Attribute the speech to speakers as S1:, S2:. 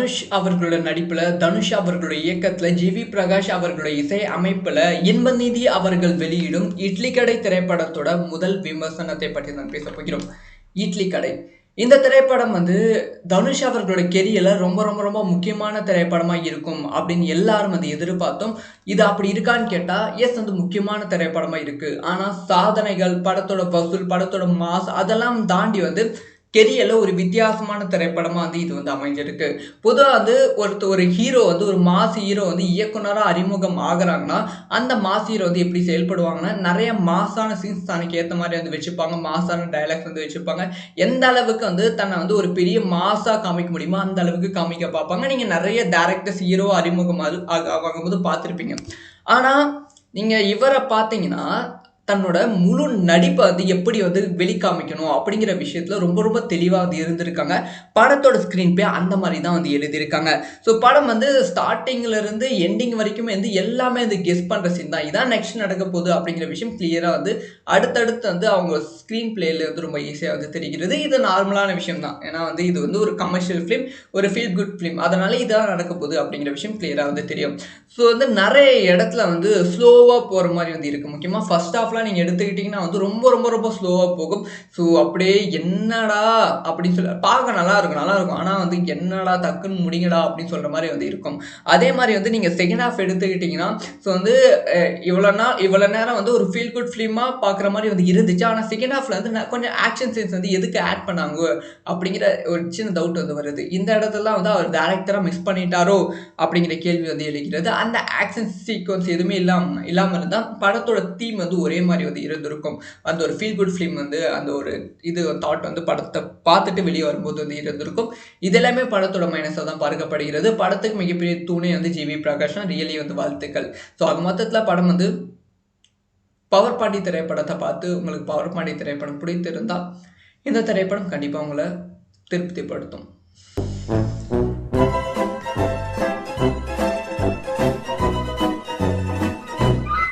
S1: தனுஷ் அவர்களோட நடிப்புல தனுஷ் அவர்களுடைய இயக்கத்துல ஜி வி பிரகாஷ் அவர்களுடைய இசை அமைப்புல இன்பநிதி அவர்கள் வெளியிடும் இட்லி கடை திரைப்படத்தோட முதல் விமர்சனத்தை பற்றி நான் பேச போகிறோம். இட்லி கடை. இந்த திரைப்படம் வந்து தனுஷ் அவர்களோட கெரியர்ல ரொம்ப ரொம்ப ரொம்ப முக்கியமான திரைப்படமா இருக்கும் அப்படின்னு எல்லாரும் வந்து எதிர்பார்த்தோம் இது அப்படி இருக்கான்னு கேட்டா எஸ் வந்து முக்கியமான திரைப்படமா இருக்கு. ஆனா சாதனைகள் படத்தோட வசூல் படத்தோட மாஸ் அதெல்லாம் தாண்டி வந்து கெரியரில் ஒரு வித்தியாசமான திரைப்படமாக வந்து இது வந்து அமைஞ்சிருக்கு. பொதுவாக வந்து ஒருத்தர் ஒரு ஹீரோ வந்து ஒரு மாஸ் ஹீரோ வந்து இயக்குனராக அறிமுகம் ஆகுறாங்கன்னா அந்த மாஸ் ஹீரோ வந்து எப்படி செயல்படுவாங்கன்னா நிறைய மாசான சீன்ஸ் தனக்கு ஏற்ற மாதிரி வந்து வச்சுப்பாங்க. மாசான டைலாக்ஸ் வந்து வச்சுப்பாங்க. எந்த அளவுக்கு வந்து தன்னை வந்து ஒரு பெரிய மாஸாக காமிக்க முடியுமோ அந்த அளவுக்கு காமிக்க பார்ப்பாங்க. நீங்கள் நிறைய டேரக்டர்ஸ் ஹீரோ அறிமுகம் ஆகும்போது பார்த்துருப்பீங்க. ஆனால் நீங்கள் இவரை பார்த்தீங்கன்னா தன்னோட முழு நடிப்பை வந்து எப்படி வந்து வெளிக்காமிக்கணும் அப்படிங்கிற விஷயத்தில் ரொம்ப ரொம்ப தெளிவாக வந்து இருந்திருக்காங்க. படத்தோட ஸ்க்ரீன் பே அந்த மாதிரி தான் வந்து எழுதியிருக்காங்க. ஸோ படம் வந்து ஸ்டார்டிங்லேருந்து எண்டிங் வரைக்குமே வந்து எல்லாமே வந்து கெஸ் பண்ணுற சீன் தான். இதான் நெக்ஸ்ட் நடக்க போகுது அப்படிங்கிற விஷயம் கிளியராக வந்து அடுத்தடுத்து வந்து அவங்க ஸ்க்ரீன் பிளேயில் வந்து ரொம்ப ஈஸியாக வந்து தெரிகிறது. இது நார்மலான விஷயம் தான். ஏன்னா வந்து இது வந்து ஒரு கமர்ஷியல் ஃபிலிம் ஒரு ஃபீல் குட் ஃபிலிம் அதனால் இதான் நடக்க போகுது அப்படிங்கிற விஷயம் கிளியராக வந்து தெரியும். ஸோ வந்து நிறைய இடத்துல வந்து ஸ்லோவாக போகிற மாதிரி வந்து இருக்குது முக்கியமாக ஃபர்ஸ்ட் ஹாஃப்லாம் நீங்கள் எடுத்துக்கிட்டிங்கன்னா வந்து ரொம்ப ரொம்ப ரொம்ப ஸ்லோவாக போகும். ஸோ அப்படியே என்னடா அப்படின்னு சொல்லி பார்க்க நல்லா இருக்கும் நல்லா இருக்கும். ஆனால் வந்து என்னடா டக்குன்னு முடிங்கடா அப்படின்னு சொல்கிற மாதிரி வந்து இருக்கும். அதே மாதிரி வந்து நீங்கள் செகண்ட் ஹாஃப் எடுத்துக்கிட்டிங்கன்னா ஸோ வந்து இவ்வளோ நாள் இவ்வளோ நேரம் வந்து ஒரு ஃபீல் குட் ஃபிலிமாக பார்க்குற மாதிரி வந்து இருந்துச்சு. ஆனால் செகண்ட் ஹாஃபில் வந்து கொஞ்சம் ஆக்ஷன் சீன்ஸ் வந்து எதுக்கு ஆட் பண்ணாங்க அப்படிங்கிற ஒரு சின்ன டவுட் வந்து வருது. இந்த இடத்துல வந்து அவர் டேரக்டராக மிஸ் பண்ணிட்டாரோ அப்படிங்கிற கேள்வி வந்து எழுகிறது. அந்த ஆக்ஷன் சீக்வன்ஸ் எதுவுமே இல்லாமல் இல்லாமல் இருந்தால் படத்தோட தீம் வந்து ஒரே மாதிரி வந்து இருந்திருக்கும். அந்த ஒரு ஃபீல் குட் ஃபிலிம் வந்து அந்த ஒரு இது தாட் வந்து படத்தை பார்த்துட்டு வெளியே வரும்போது வந்து இருந்திருக்கும். இது எல்லாமே படத்தோட மைனஸாக தான் பார்க்கப்படுகிறது. படத்துக்கு மிகப்பெரிய தூணை வந்து ஜிவி பிரகாஷ்னா ரியலி வந்து வாழ்த்துக்கள். ஸோ அது மொத்தத்தில் படம் வந்து பவர் பாண்டி திரைப்படத்தை பார்த்து உங்களுக்கு பவர் பாண்டி திரைப்படம் பிடித்திருந்தால் இந்த திரைப்படம் கண்டிப்பாக உங்களை திருப்திப்படுத்தும்.